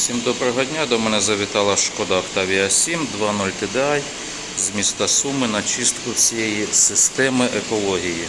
Всім доброго дня. До мене завітала шкода Octavia 7 2.0 TDI з міста Суми на чистку цієї системи екології.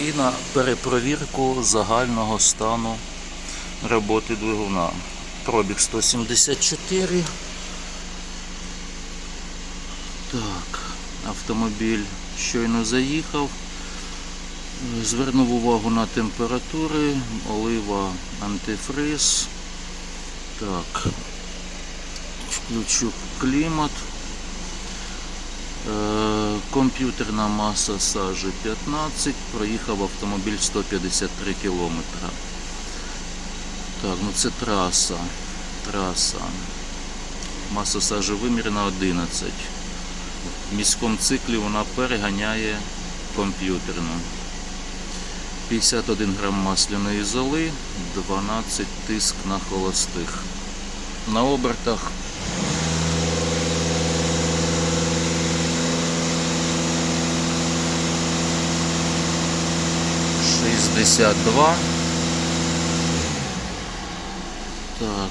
І на перепровірку загального стану роботи двигуна. Пробіг 174. Так, автомобіль щойно заїхав. Звернув увагу на температури, олива антифриз. Так, включу клімат. Е, Комп'ютерна маса сажі 15, проїхав автомобіль 153 кілометра. Так, ну це траса. Траса. Маса сажі вимірена 11. В міському циклі вона переганяє комп'ютерну. 51 грам масляної золи, 12 тиск на холостих. На обертах шістдесят два. Так.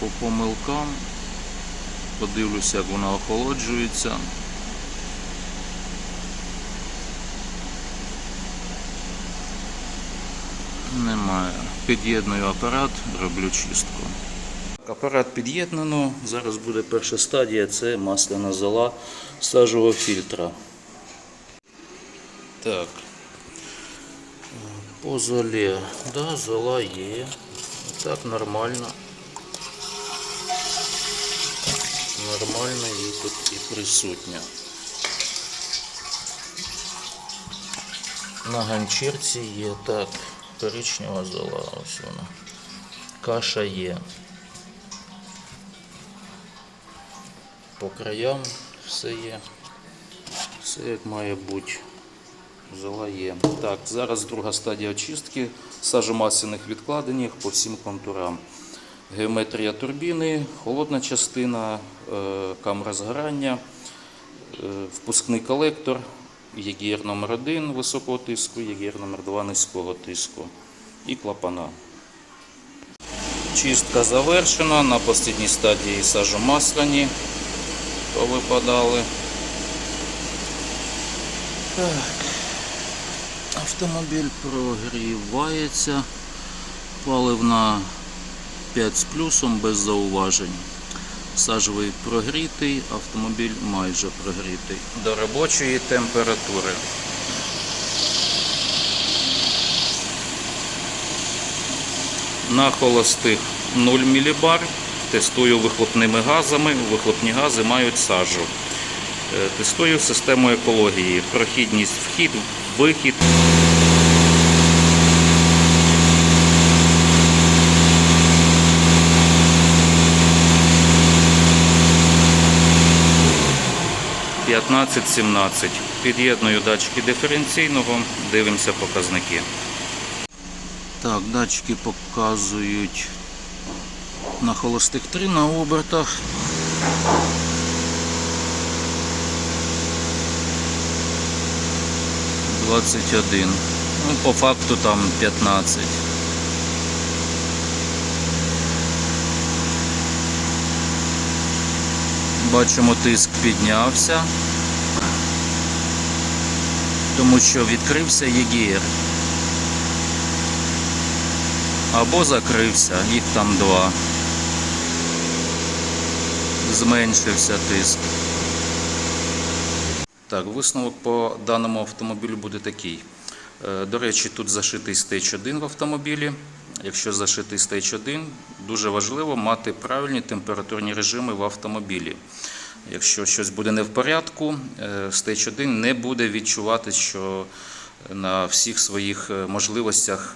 По помилкам подивлюся, як вона охолоджується. Немає. Під'єдную апарат, роблю чистку. Апарат під'єднано. Зараз буде перша стадія це масляна зола сажового фільтра. Так. По золі. Да, зола є. Так, нормально. Нормально і тут і присутня. На ганчірці є так, коричнева зола, ось вона. Каша є. По краям все є. Все як має бути. Зола є. Так, зараз друга стадія очистки сажомасляних відкладеннях по всім контурам. Геометрія турбіни, холодна частина, е, камера згорання, е, впускний колектор, ЄГР номер 1 високого тиску, ЄГР номер 2 низького тиску і клапана. Чистка завершена. На останній стадії сажомасляні повипадали. Так. Автомобіль прогрівається. Паливна 5 з плюсом без зауважень. Сажовий прогрітий, автомобіль майже прогрітий. До робочої температури. На холостих 0 мілібар. Тестую вихлопними газами. Вихлопні гази мають сажу. Е, Тестую систему екології. Прохідність вхід, вихід. П'ятнадцять, сімнадцять. Під'єдную датчики диференційного, дивимося показники. Так, датчики показують на холостих 3 на обертах. Двадцять один. Ну, по факту там 15. Бачимо, тиск піднявся, тому що відкрився ЄГР. Або закрився, їх там два. Зменшився тиск. Так, висновок по даному автомобілю буде такий. Е, До речі, тут зашитий стейдж 1 в автомобілі. Якщо зашитий стейдж 1, дуже важливо мати правильні температурні режими в автомобілі. Якщо щось буде не в порядку, е, стейдж 1 не буде відчувати, що на всіх своїх е, можливостях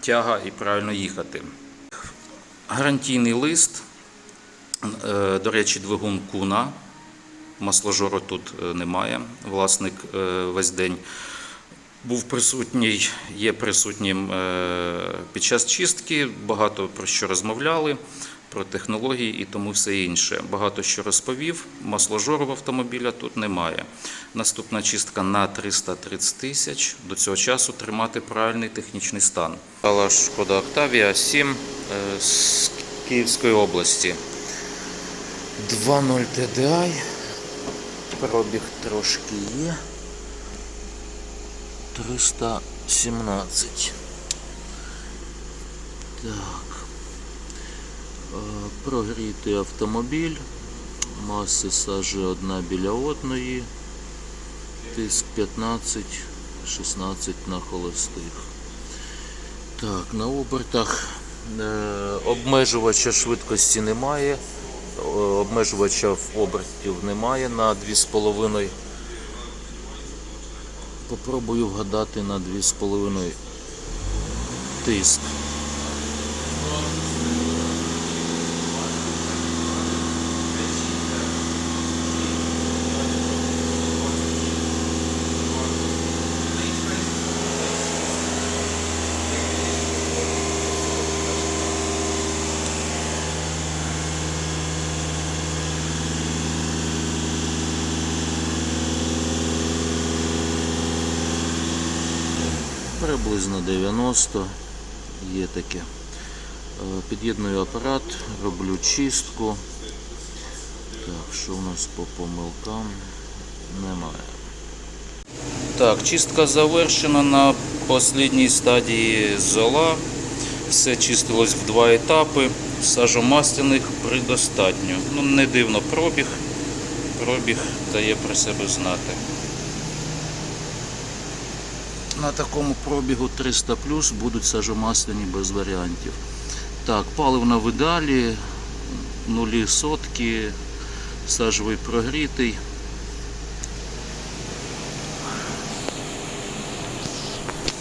тяга і правильно їхати. Гарантійний лист, е, до речі, двигун куна. Масложору тут немає. Власник весь день був присутній, є присутнім під час чистки, багато про що розмовляли. Про технології і тому все інше. Багато що розповів. Масложору в автомобіля тут немає. Наступна чистка на 330 тисяч. До цього часу тримати правильний технічний стан. Але шкода Octavia 7 е, з Київської області. 2.0 TDI. Пробіг трошки є. 317. Так. Е, Прогрітий автомобіль. Маси сажі одна біля одної. Тиск 15, 16 на холостих. Так, на обертах е, обмежувача швидкості немає. Е, Обмежувача обертів немає на 2,5. Попробую вгадати на 2,5 тиск. Приблизно 90 є таке. Е, Під'єдную апарат, роблю чистку. Так, що у нас по помилкам? Немає. Так, чистка завершена на останній стадії зола. Все чистилось в два етапи. Сажомастяних предостатньо. Ну, не дивно пробіг. Пробіг дає про себе знати. На такому пробігу 300 плюс будуть сажомасляні без варіантів. Так, паливна в ідеалі, нулі сотки, сажовий прогрітий.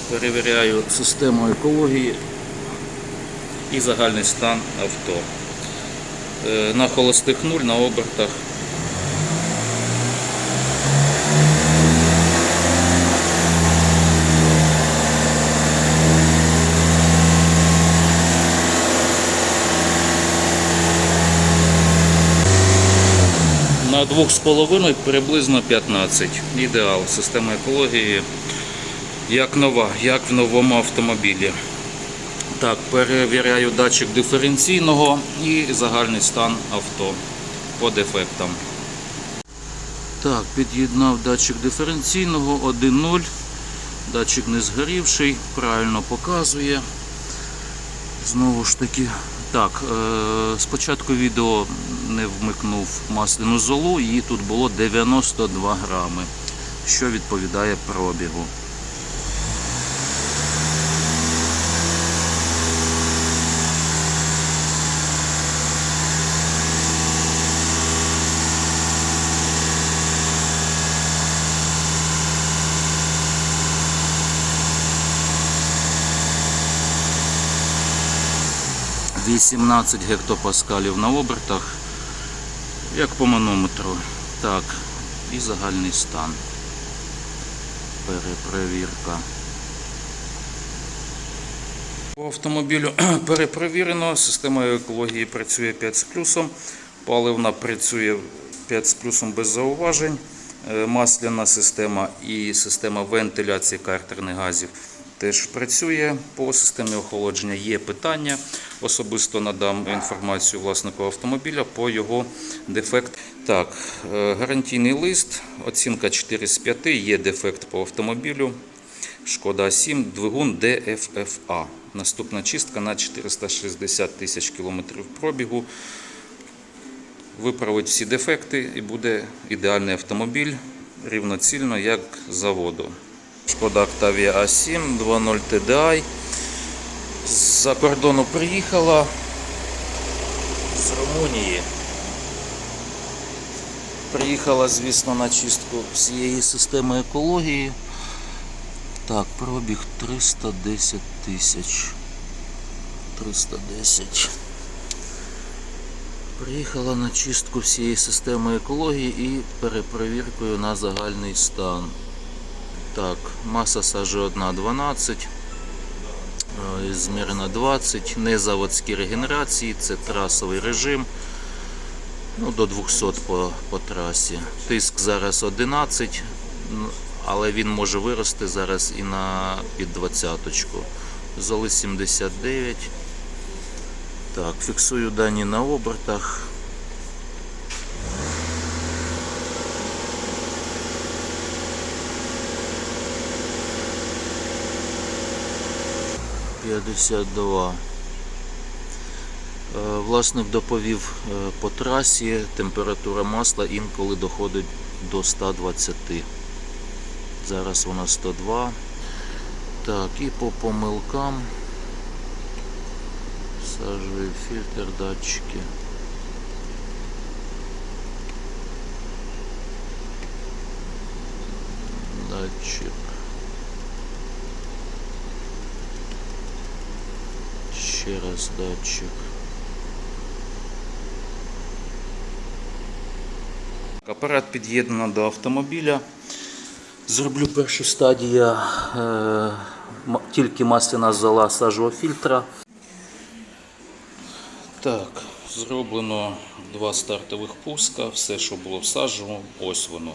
Перевіряю систему екології і загальний стан авто. Е, На холостих нуль, на обертах 2,5 приблизно 15. Ідеал. Система екології як нова, як в новому автомобілі. Так, перевіряю датчик диференційного і загальний стан авто по дефектам. Так, під'єднав датчик диференційного 1.0. Датчик не згорівший, правильно показує. Знову ж таки, так, е, спочатку відео не вмикнув масляну золу, її тут було 92 грами, що відповідає пробігу. – 18 гектопаскалів на обертах, як по манометру. Так, і загальний стан. Перепровірка. По автомобілю перепровірено, система екології працює 5 з плюсом, паливна працює 5 з плюсом без зауважень, Е, масляна система і система вентиляції картерних газів теж працює по системі охолодження. Є питання. Особисто надам інформацію власнику автомобіля по його дефект. Так, е, гарантійний лист, оцінка 4 з 5, є дефект по автомобілю. Шкода 7, двигун DFFA. Наступна чистка на 460 тисяч кілометрів пробігу. Виправить всі дефекти і буде ідеальний автомобіль рівноцільно, як заводу. Шкода Octavia A7 2.0 TDI. З-за кордону приїхала з Румунії. Приїхала, звісно, на чистку всієї системи екології. Так, пробіг 310 тисяч. 310. Приїхала на чистку всієї системи екології і перепровіркою на загальний стан. Так, маса сажі 1,12. Е, Змірено 20, не заводські регенерації, це трасовий режим. Ну, до 200 по, по трасі. Тиск зараз 11, але він може вирости зараз і на під 20. Золи 79. Так, фіксую дані на обертах. П'ятдесят два. Е, Власник доповів е, по трасі, температура масла інколи доходить до 120. Зараз вона 102. Так, і по помилкам. Сажевий фільтр, датчики. Датчик. Ще раз. Апарат під'єднано до автомобіля. Зроблю першу стадію е, тільки масляна зола сажового фільтра. Так, зроблено два стартових пуска, все, що було всаджено, ось воно.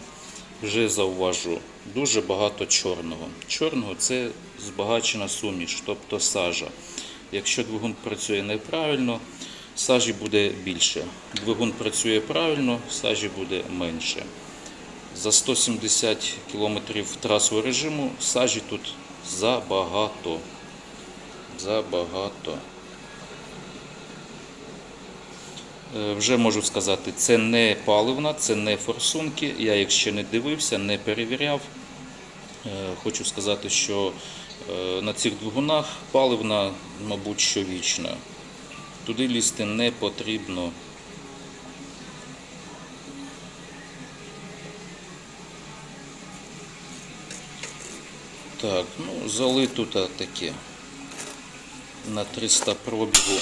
Вже зауважу, дуже багато чорного. Чорного це збагачена суміш, тобто сажа. Якщо двигун працює неправильно, сажі буде більше. Двигун працює правильно, сажі буде менше. За 170 км трасового режиму сажі тут забагато. Забагато. Е, Вже можу сказати, це не паливна, це не форсунки. Я їх ще не дивився, не перевіряв. Е, Хочу сказати, що на цих двигунах паливна, мабуть, що вічна. Туди лізти не потрібно. Так, ну, зали тут таке. На 300 пробігу.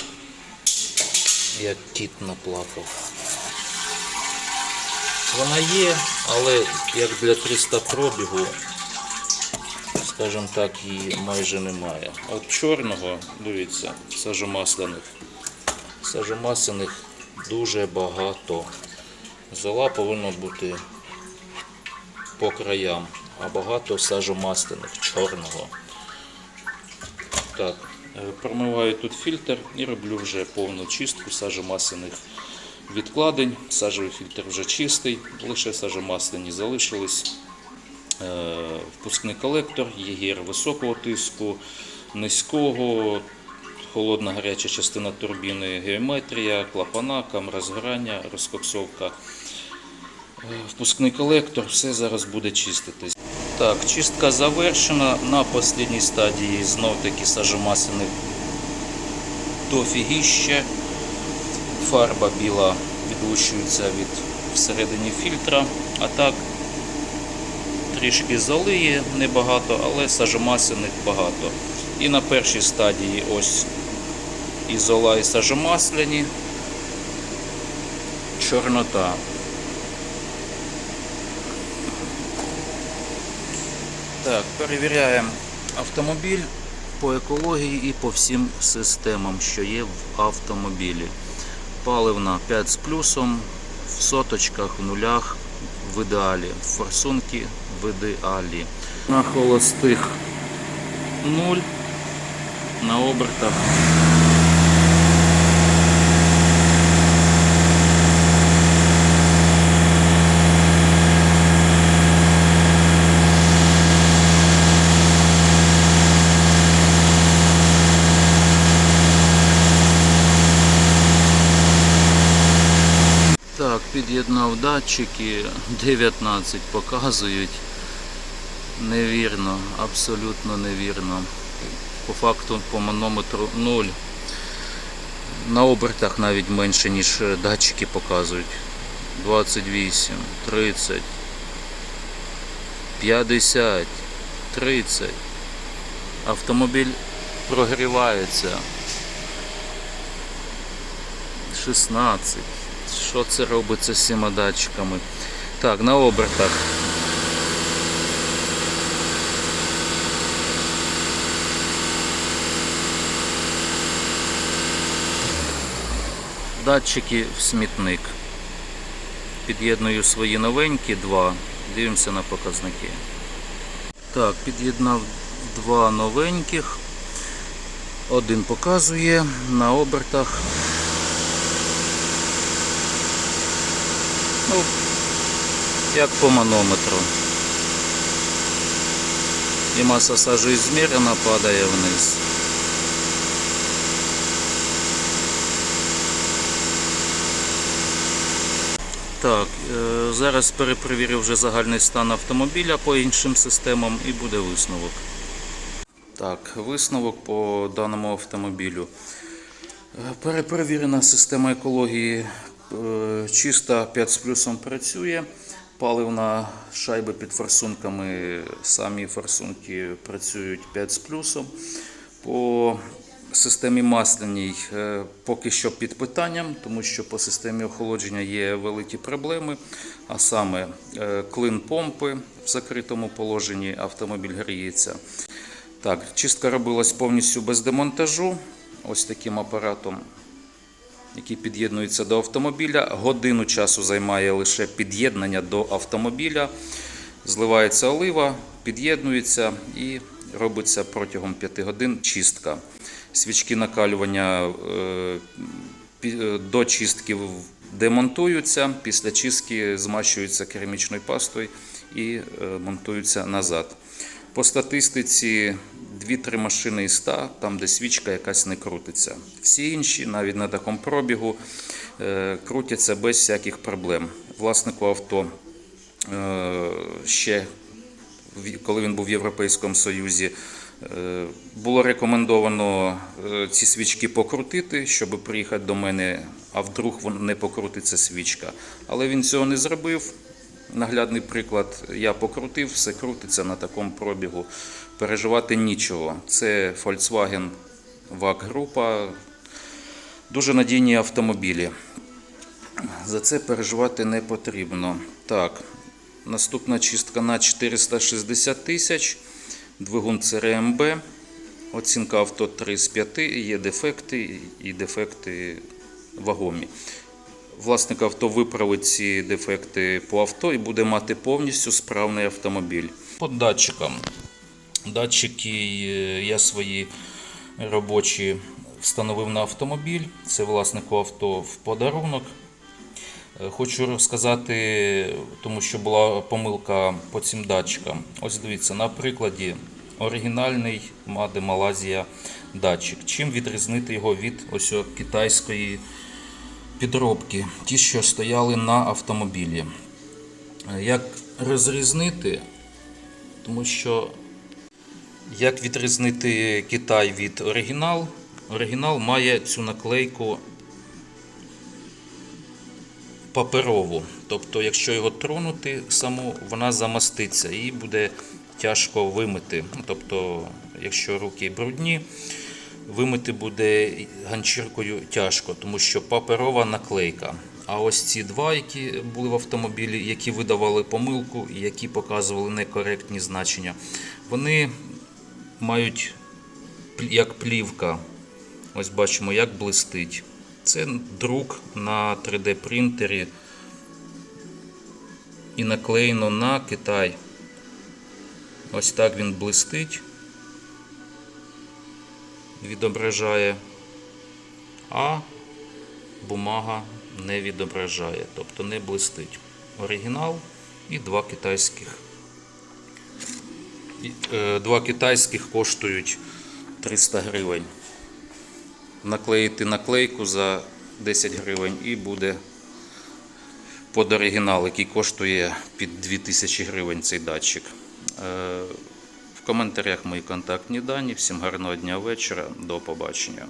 Як кіт наплакав. Вона є, але як для 300 пробігу, скажімо так, її майже немає. От чорного, дивіться, сажомасляних. Сажомасляних дуже багато. Зола повинна бути по краям, а багато сажомасляних чорного. Так, е, промиваю тут фільтр і роблю вже повну чистку сажомасляних відкладень. Сажевий фільтр вже чистий, лише сажомасляні залишились. Е, Впускний колектор, єгір високого тиску, низького, холодна гаряча частина турбіни, геометрія, клапана, камера згорання, розкоксовка. Е, Впускний колектор, все зараз буде чиститись. Так, чистка завершена. На останній стадії знов таки сажомасляних дофігіще. Фарба біла відлучується від всередині фільтра. А так трішки золи є небагато, але сажомасляних багато. І на першій стадії ось і і сажомасляні. Чорнота. Так, перевіряємо автомобіль по екології і по всім системам, що є в автомобілі. Паливна 5 з плюсом, в соточках, в нулях, в ідеалі. Форсунки в ідеалі. На холостих 0, на обертах. Так, під'єднав датчики, 19 показують. Невірно, абсолютно невірно. По факту по манометру 0. На обертах навіть менше, ніж датчики показують. 28, 30, 50, 30. Автомобіль прогрівається. 16. Що це робиться з цими датчиками? Так, на обертах. Датчики в смітник. Під'єдную свої новенькі два. Дивимося на показники. Так, під'єднав два новеньких. Один показує на обертах. Ну, як по манометру. І маса сажі змірена, падає вниз. Так, е, зараз перепровірю вже загальний стан автомобіля по іншим системам і буде висновок. Так, висновок по даному автомобілю. Е, Перепровірена система екології е, чиста 5 з плюсом працює. Паливна шайби під форсунками, самі форсунки працюють 5 з плюсом. По системі масляній е, поки що під питанням, тому що по системі охолодження є великі проблеми, а саме е, клин помпи в закритому положенні, автомобіль гріється. Так, чистка робилась повністю без демонтажу. Ось таким апаратом, який під'єднується до автомобіля. Годину часу займає лише під'єднання до автомобіля. Зливається олива, під'єднується і робиться протягом 5 годин чистка. Свічки накалювання е, е, до чистки демонтуються, після чистки змащуються керамічною пастою і е, монтуються назад. По статистиці 2-3 машини із 100, там де свічка якась не крутиться. Всі інші, навіть на такому пробігу, крутяться без всяких проблем. Власнику авто ще коли він був в Європейському Союзі, було рекомендовано е, ці свічки покрутити, щоб приїхати до мене, а вдруг не покрутиться свічка. Але він цього не зробив. Наглядний приклад, я покрутив, все крутиться на такому пробігу. Переживати нічого. Це Volkswagen VAG група. Дуже надійні автомобілі. За це переживати не потрібно. Так, наступна чистка на 460 тисяч. Двигун ЦРМБ. Оцінка авто 3 з 5. Є дефекти і дефекти вагомі. Власник авто виправить ці дефекти по авто і буде мати повністю справний автомобіль. По датчикам. Датчики е, я свої робочі встановив на автомобіль. Це власнику авто в подарунок. Е, Хочу розказати, тому що була помилка по цим датчикам. Ось дивіться, на прикладі оригінальний Маде Малазія датчик. Чим відрізнити його від ось китайської підробки, ті, що стояли на автомобілі. Е, Як розрізнити? Тому що як відрізнити Китай від оригінал? Оригінал має цю наклейку паперову. Тобто, якщо його тронути саму, вона замаститься і буде тяжко вимити. Тобто, якщо руки брудні, вимити буде ганчіркою тяжко, тому що паперова наклейка. А ось ці два, які були в автомобілі, які видавали помилку і які показували некоректні значення, вони мають як плівка. Ось бачимо, як блистить. Це друк на 3D принтері і наклеєно на Китай. Ось так він блистить, відображає, а бумага не відображає, тобто не блистить. Оригінал і два китайських. Е, Два китайських коштують 300 гривень. Наклеїти наклейку за 10 гривень і буде под оригінал, який коштує під 2000 гривень цей датчик. Е, В коментарях мої контактні дані. Всім гарного дня вечора. До побачення.